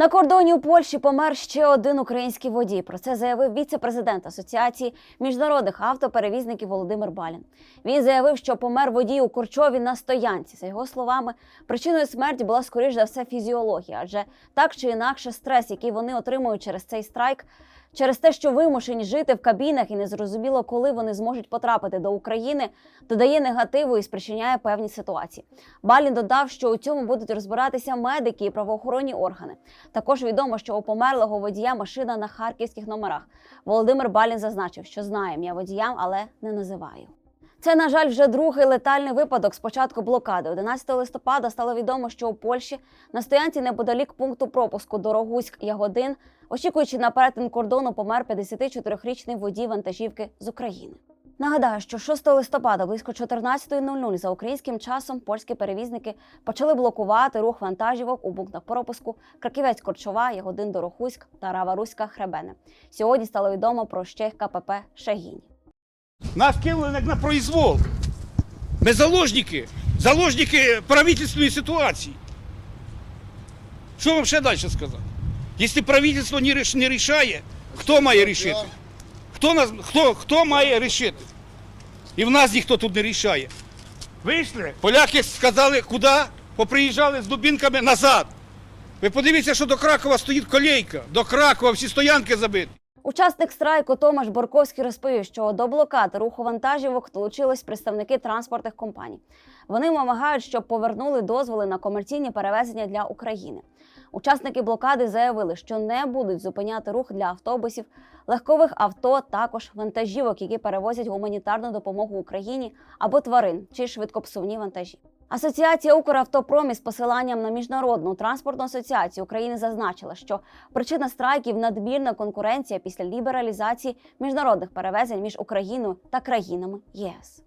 На кордоні у Польщі помер ще один український водій. Про це заявив віце-президент Асоціації міжнародних автоперевізників Володимир Балін. Він заявив, що помер водій у Корчові на стоянці. За його словами, причиною смерті була скоріш за все фізіологія, адже так чи інакше стрес, який вони отримують через цей страйк. Через те, що вимушені жити в кабінах і незрозуміло, коли вони зможуть потрапити до України, додає негативу і спричиняє певні ситуації. Балін додав, що у цьому будуть розбиратися медики і правоохоронні органи. Також відомо, що у померлого водія машина на харківських номерах. Володимир Балін зазначив, що знає ім'я водіям, але не називає. Це, на жаль, вже другий летальний випадок з початку блокади. 11 листопада стало відомо, що у Польщі на стоянці неподалік пункту пропуску Дорогуськ-Ягодин, очікуючи на перетин кордону, помер 54-річний водій вантажівки з України. Нагадаю, що 6 листопада близько 14.00 за українським часом польські перевізники почали блокувати рух вантажівок у пунктах пропуску Краківець Корчова, Ягодин Дорохуськ та Раваруська Хребене. Сьогодні стало відомо про ще КПП Шагінь. Нас кинули як на произвол. Ми заложники. Заложники правительственної ситуації. Що вам ще далі сказати? Якщо правительство не рішає, хто має рішити? Хто, нас, хто, хто має рішити? І в нас ніхто тут не рішає. Вийшли, поляки сказали, куди? Поприїжджали з дубінками назад. Ви подивіться, що до Кракова стоїть колейка. До Кракова всі стоянки забиті. Учасник страйку Томаш Борковський розповів, що до блокади руху вантажівок долучились представники транспортних компаній. Вони вимагають, щоб повернули дозволи на комерційні перевезення для України. Учасники блокади заявили, що не будуть зупиняти рух для автобусів, легкових авто, також вантажівок, які перевозять гуманітарну допомогу Україні або тварин чи швидкопсувні вантажі. Асоціація Укравтопром із посиланням на міжнародну транспортну асоціацію України зазначила, що причина страйків надмірна конкуренція після лібералізації міжнародних перевезень між Україною та країнами ЄС.